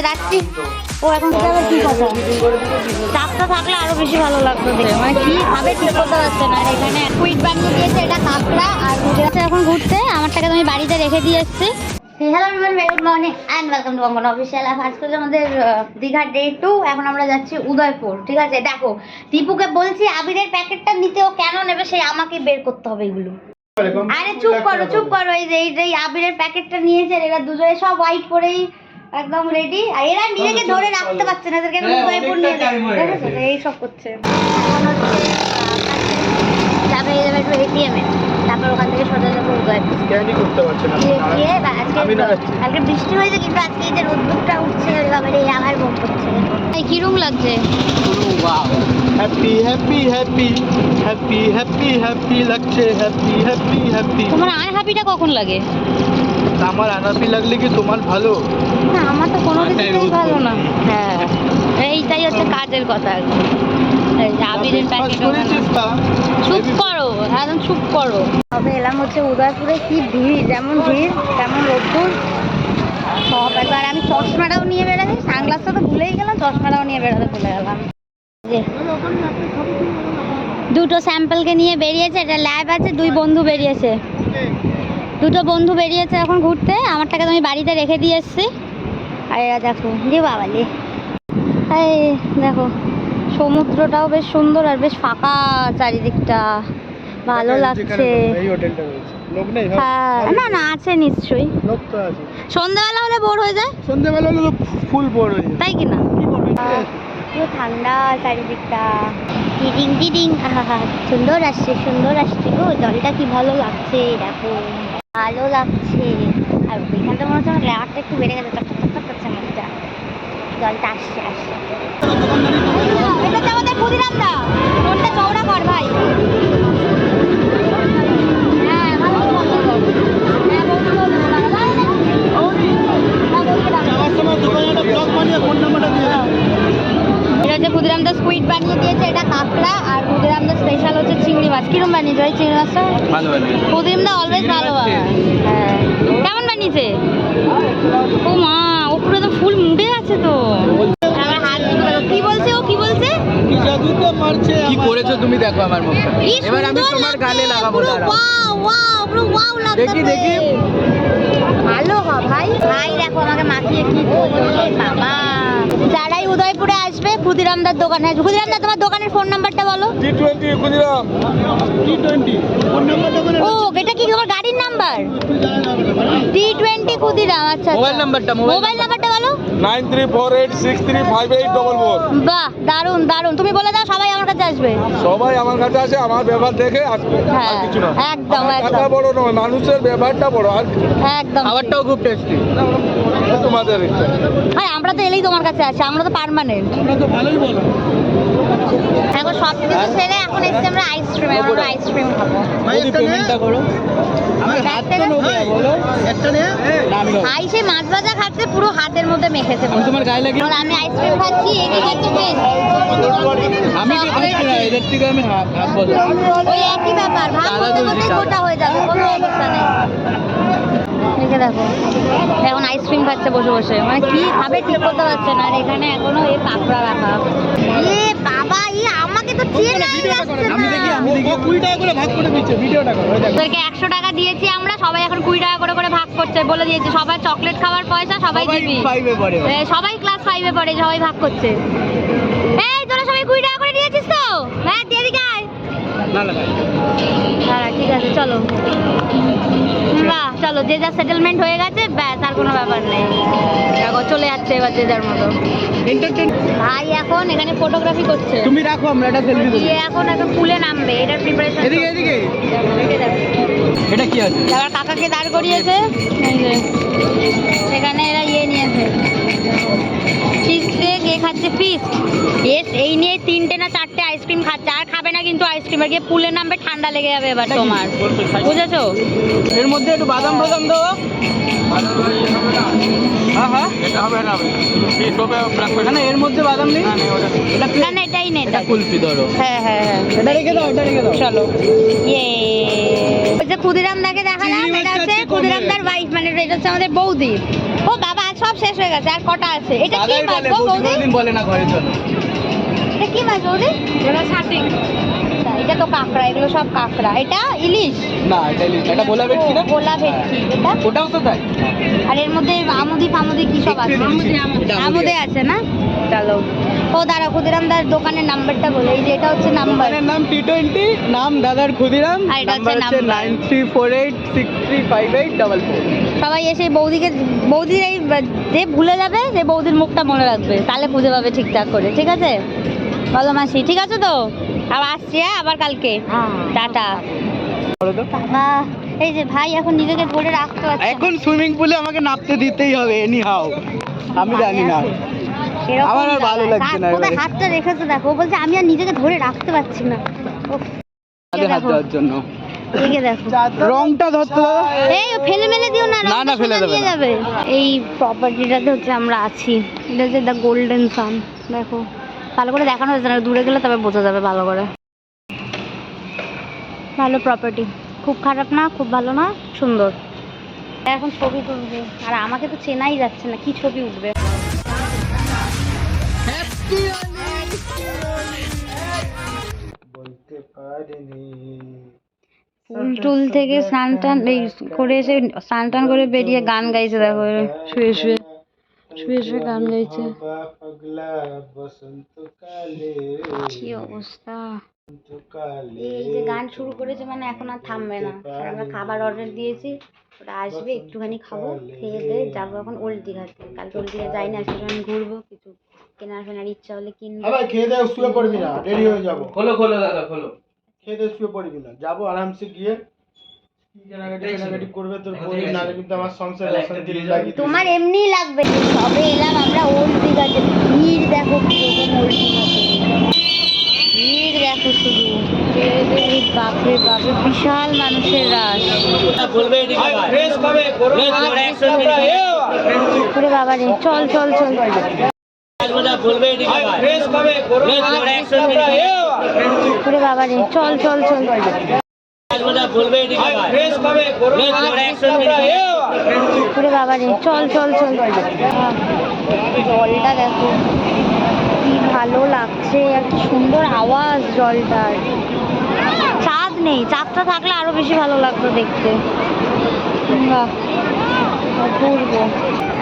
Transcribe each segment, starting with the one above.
আছে রাখছি। ও এখন আবার কি কথা? থাকলে আরও বেশি ভালো লাগতো দেখে মানে কি খাবে ঠিক করতে পারছে না। আর এখানে কুইট বানিয়ে দিয়েছে এটা আর এখন ঘুরতে। আমারটাকে আমি বাড়িতে রেখে দিয়ে এসেছি। Hello everyone very good morning and welcome to Angan official আজকে আমাদের দীঘার ডে টু এখন আমরা যাচ্ছি উদয়পুর ঠিক আছে? দেখো দীপুকে বলছি আবিরের প্যাকেটটা নিতে ও কেন নেবে সেই আমাকে বের করতে হবে এগুলো। আরে চুপ করো চুপ করো এই যে এই যে আবিরের প্যাকেটটা নিয়েছে এরা দুজনে সব হোয়াইট পরেই একদম রেডি আর এরা নিজেকে ধরে রাখতে পারছে না এদেরকে এখন উদয়পুর নিয়ে এই সব করছে। এখন যাবে এই যাবে একটু এটিএম এ। তারপর ওখান থেকে সোজা যাব স্ক্যানই করতে পারছে না। কালকে বৃষ্টি হয়েছে কিন্তু আজকে এই যে রোদ্দুরটা উঠছে এবারে এই আবার বোম করছে। এই কিরম লাগছে? Happy happy happy happy happy happy লাগছে হ্যাপি হ্যাপি হ্যাপি তোমার আর হ্যাপিটা কখন লাগে? আমার আনাপি লাগলে কি তোমার ভালো? না আমার তো কোনো কিছুতেই ভালো না। হ্যাঁ এইটাই হচ্ছে কাজের কথা আর কি। আবিরের প্যাকেট চুপ করো একদম চুপ করো। তবে এলাম হচ্ছে উদয়পুরে কি ভিড় যেমন ভিড় তেমন রোদ্দুর সব একবার আমি চশমাটাও নিয়ে বেরোতে সানগ্লাসটা তো ভুলেই গেলাম চশমাটাও নিয়ে বেরোতে ভুলে গেলাম। যে দুটো স্যাম্পলকে নিয়ে বেরিয়েছে এটা ল্যাব আছে দুই বন্ধু বেরিয়েছে। দুটো বন্ধু বেরিয়েছে এখন ঘুরতে আমারটাকে তো আমি বাড়িতে রেখে দিয়ে এসেছি। আর এরা দেখো যে বাবালে এই দেখো সমুদ্রটাও বেশ সুন্দর আর বেশ ফাঁকা চারিদিকটা। ভালো লাগছে। হ্যাঁ না না আছে নিশ্চয়ই। সন্ধ্যাবেলা হলে বোর হয়ে যায়? সন্ধ্যেবেলা হলে তো ফুল হয়ে যায়। তাই কি না? পুরো ঠান্ডা চারিদিকটা। আহা সুন্দর আসছে সুন্দর আসছে। গো জলটা কি ভালো লাগছে দেখো। ভালো লাগছে। আর ওইখানটা মনে হচ্ছে আমার লেয়ারটা একটু বেড়ে গেছে টক টক টক করছে মুখটা জলটা আসছে আসছে। এটা আমাদের ক্ষুদিরামদা। মনটা কর ভাই। হ্যাঁ হ্যাঁ দাও এটা হচ্ছে ক্ষুদিরাম দা স্কুইড বানিয়ে দিয়েছে এটা কাঁকড়া আর ক্ষুদিরাম দা স্পেশাল হচ্ছে চিংড়ি মাছ। কিরম বানিয়েছে ভাই চিংড়ি মাছটা? ক্ষুদিরাম দা অলওয়েজ ভালো হ্যাঁ। কেমন বানিয়েছে? ও মা পুরো তো ফুল মুড়ে আছে তো। কি বলছে ও? কি বলছে? কি জাদুতে মারছে কি করেছ তুমি দেখো আমার মুখটা। এবার আমি তোমার গালে লাগাবো ওয়াও ওয়াও পুরো ওয়াও লাগছে দেখি, দেখি। ভালো হ ভাই। ভাই দেখো আমাকে মাখিয়ে কি করল। বাবা। যারাই উদয়পুরে আসবে ক্ষুদিরামদার দোকানে আসবে। ক্ষুদিরামদা তোমার দোকানের ফোন নাম্বারটা বলো। টি টোয়েন্টি খুঁজলাম টি টোয়েন্টি ফোন নাম্বারটা ও এটা কি তোমার গাড়ির নাম্বার টি ক্ষুদিরাম আচ্ছা মোবাইল নাম্বারটা, মোবাইল নাম্বারটা। বলো। Nine three four eight six three five eight double four. বাহ দারুণ দারুণ তুমি বলে দাও সবাই আমার কাছে আসবে। সবাই আমার কাছে আসে আমার ব্যবহার দেখে আসবে হ্যাঁ, আর কিছু না। একদম, আমার একদম। বড় নয় মানুষের ব্যবহারটা বড় আর একদম। খাবারটাও খুব টেস্টি তোমাদের আরে আমরা তো এলেই তোমার কাছে আসি আমরা তো পার্মানেন্ট তোমরা তো ভালোই বলো। এখন সব কিছু সেরে এখন এসছি আমরা আইসক্রিম আমরা আইসক্রিম খাব। পেমেন্টটা করো সেই মাছ ভাজা খাচ্ছে পুরো হাতের মধ্যে মেখেছে আমি তোমার গায়ে লাগিয়ে আমি আইসক্রিম খাচ্ছি এই কি বেশ। আমি কি খাচ্ছি না? এদের থেকে আমি হাত হাত বসে ওই একই ব্যাপার ভাগ দাদা করতে তুলছি, করতেই দাদা। গোটা হয়ে যাবে কোনো অবস্থা নেই। দেখে দেখো এখন আইসক্রিম খাচ্ছে বসে বসে। মানে কি খাবে ঠিক করতে পারছে না আর এখানে এখনও এই কাঁকড়া রাখা এ বাবা ই আমাকে তো চেনাই যাচ্ছে আমি দেখি না আমি দেখি কুড়ি টাকা করে ভাগ করে দিচ্ছে ভিডিওটা করো ওই একশো টাকা দিয়েছি আমরা সবাই এখন কুড়ি টাকা করে করে ভাগ করছে বলে দিয়েছে সবাই চকলেট খাওয়ার পয়সা সবাই দিবি। সবাই ক্লাস ফাইভে পড়ে সবাই ভাগ করছে। এই তোরা সবাই কুড়ি টাকা করে দিয়েছিস তো? হ্যাঁ দিয়ে না হ্যাঁ ঠিক আছে চলো। বাহ চলো যে যা সেটেলমেন্ট হয়ে গেছে ব্যাস আর কোনো ব্যাপার নেই। দেখো চলে যাচ্ছে এবার যে যার মতো। ভাই এখন এখানে ফটোগ্রাফি করছে। তুমি রাখো আমরা একটা সেলফি তুলি। এখন এখন পুলে নামবে এটার প্রিপারেশন এদিকে এদিকে। এটা কি আছে? আবার কাকাকে দাঁড় করিয়েছে। সেখানে এরা ইয়ে নিয়েছে। ফিস্ট কে খাচ্ছে ফিস্ট এস এই নিয়ে তিনটে না চারটে আইসক্রিম খাচ্ছে আর খাবে না কিন্তু আইসক্রিম আর গিয়ে পুলের নামবে ঠান্ডা লেগে যাবে এবার তোমার। বুঝেছ? এর মধ্যে একটু বাদাম ফাদাম দেবো। হ্যাঁ হ্যাঁ। এটা হবে না এই সবে ব্ল্যাক না না এর মধ্যে বাদাম নেই না না এটাই নেই এটা কুলফি ধরো। হ্যাঁ হ্যাঁ হ্যাঁ। এটা রেখে দাও এটা রেখে দাও। চলো। ইয়ে। যে ক্ষুদিরাম দাকে দেখালাম এটা হচ্ছে ক্ষুদিরাম দার ওয়াইফ মানে এটা হচ্ছে আমাদের বৌদি। ও বাবা সব শেষ হয়ে গেছে আর কটা আছে? এটা কি বৌদি? বলে না ঘরে চলো কি মাছ বৌদি এটা ছাটিং। এটা তো কাঁকড়া এগুলো সব কাঁকড়া। এটা ইলিশ? না এটা ইলিশ। এটা গোলা ভেটকি না? গোলা ভেটকি এটা? ওটাও তো তাই। আর এর মধ্যে আমুদি ফামুদি কি সব আছে? আমুদি আমুদে। আছে না? চলো ও দাঁড়া ক্ষুদিরাম দার দোকানের নাম্বারটা বলে। এই যে এটা হচ্ছে নাম্বার। দোকানের নাম টি টোয়েন্টি নাম দাদার ক্ষুদিরাম আর এটা হচ্ছে number. Nine three four eight six three five eight double four সবাই এসে বৌদিকে বৌদির এই যে ভুলে যাবে যে বৌদির মুখটা মনে রাখবে। তাহলে খুঁজে পাবে ঠিকঠাক করে ঠিক আছে? বলো মাসি ঠিক আছে তো? আবার আসছি হ্যাঁ আবার কালকে। টাটা। বাবা এই যে ভাই এখন নিজেকে ধরে রাখতে পারছে এখন সুইমিং পুলে আমাকে নামতে দিতেই হবে এনি হাও আমি জানি না। আমার আর ভালো লাগছে না। হাতটা রেখেছে দেখো বলছে আমি আর নিজেকে ধরে রাখতে পারছি না। হাত দেওয়ার জন্য। এদিকে দেখো। রংটা ধরতে এই ও ফেলে মেলে দিও না না, না, ফেলে দেবে যাবে। এই প্রপার্টিটাতে হচ্ছে আমরা আছি। এটা হচ্ছে দ্য গোল্ডেন সান দেখো। ভালো করে দেখানো হয়েছে না দূরে গেলে তবে বোঝা যাবে ভালো করে। ভালো প্রপার্টি খুব খারাপ না খুব ভালো না সুন্দর। এখন ছবি তুলবে আর আমাকে তো চেনাই যাচ্ছে না কি ছবি উঠবে? ফুল টুল থেকে স্নান টান এই করে এসে স্নান টান করে বেরিয়ে গান গাইছে দেখো শুয়ে শুয়ে। শুয়ে শুয়ে গান গাইছে কি অবস্থা এই যে গান শুরু করেছে মানে এখন আর থামবে না আমরা খাবার অর্ডার দিয়েছি ওটা আসবে একটুখানি খাব খেয়ে দিয়ে যাব এখন ওল্ড দীঘাতে কালকে ওল্ড দীঘা যাই না সেটা আমি ঘুরবো কিছু কেনার ফেনার ইচ্ছা হলে কিনবো আবার খেয়ে দেয় শুয়ে পড়বি না দেরি হয়ে যাব। খোলো খোলো দাদা খোলো। খেয়ে দিয়ে শুয়ে পড়বি না যাব আরামসে গিয়ে। তোমার এমনিই লাগবে সবে এলাম আমরা ওল্ড দীঘাতে ভিড় দেখো ভিড় দেখো শুধু। এই বাপরে বাপরে বিশাল মানুষের রাশ। ওরে বাবা। রে চল চল চল। ওরে বাবা। রে চল চল চল। ওরে বাবা রে চল চল চল। জলটা দেখো কি ভালো লাগছে আর কি সুন্দর আওয়াজ জলটার। চাঁদ নেই চাঁদটা থাকলে আরও বেশি ভালো লাগতো দেখতে। বাহ, অপূর্ব।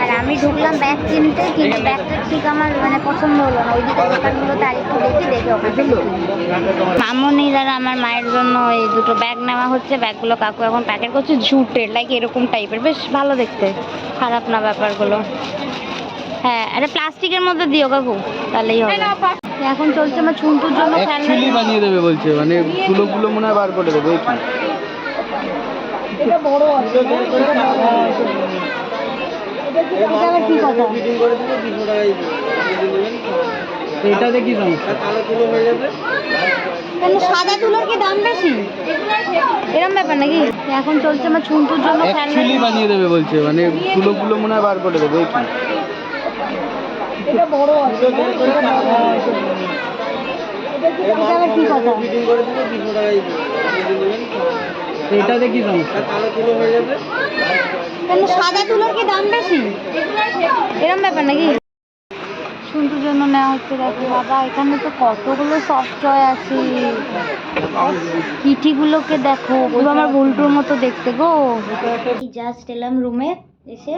আর আমি ঢুকলাম ব্যাগ কিনতে কিন্তু ব্যাগটা ঠিক আমার মানে পছন্দ হলো না। ওইদিকে দোকানগুলোতে আরেকটু দেখি দেখে ওখান থেকে মামনি দ্বারা আমার মায়ের জন্য এই দুটো ব্যাগ নেওয়া হচ্ছে। ব্যাগগুলো কাকু এখন প্যাকেট করছে জুটের লাইক এরকম টাইপের বেশ ভালো দেখতে। খারাপ না ব্যাপারগুলো। হ্যাঁ এটা প্লাস্টিকের মধ্যে দিও কাকু তাহলেই হবে। এখন চলছে আমার চুন্টুর জন্য অ্যাকচুয়ালি বানিয়ে দেবে বলছে মানে গুলো গুলো মনে হয় বার করে দেবে এই কি? এটা আবার কি কথা? তো এটাতে কি সমস্যা? কেন সাদা তুলোর কি দাম বেশি? ব্যাপার নাকি? এখন চলছে আমার চুন্টুর জন্য অ্যাকচুয়ালি বানিয়ে দেবে বলছে মানে গুলো গুলো মনে হয় বার করে দেবে কি? এটা কি কথা? তো এটাতে কি সমস্যা? কেন সাদা তুলোর কি দাম বেশি? এরম ব্যাপার নাকি? শুনতুর জন্য নেওয়া হচ্ছে দেখো বাবা এখানে তো কতগুলো সফট টয় আছে। কিটিগুলোকে দেখো পুরো আমার ভুলটুর মতো দেখতে গো। জাস্ট এলাম রুমে এসে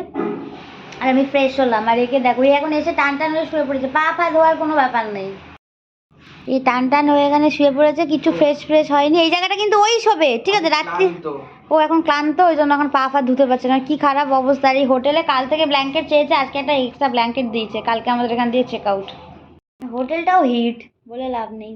আর আমি ফ্রেশ হলাম। আর একে দেখো এখন এসে টান টান শুয়ে পড়েছে। পা ফা ধোয়ার কোনো ব্যাপার নেই। এই টান টান হয়ে এখানে শুয়ে পড়েছে কিছু ফ্রেশ ফ্রেশ হয়নি। এই জায়গাটা কিন্তু ওই শোবে ঠিক আছে? রাত্রি ও এখন ক্লান্ত ওই জন্য এখন পা ফা ধুতে পারছে না। কি খারাপ অবস্থা। এই হোটেলে কাল থেকে ব্ল্যাঙ্কেট চেয়েছে আজকে একটা এক্সট্রা ব্ল্যাঙ্কেট দিয়েছে। কালকে আমাদের এখান দিয়ে চেক আউট হোটেলটাও হিট বলে লাভ নেই।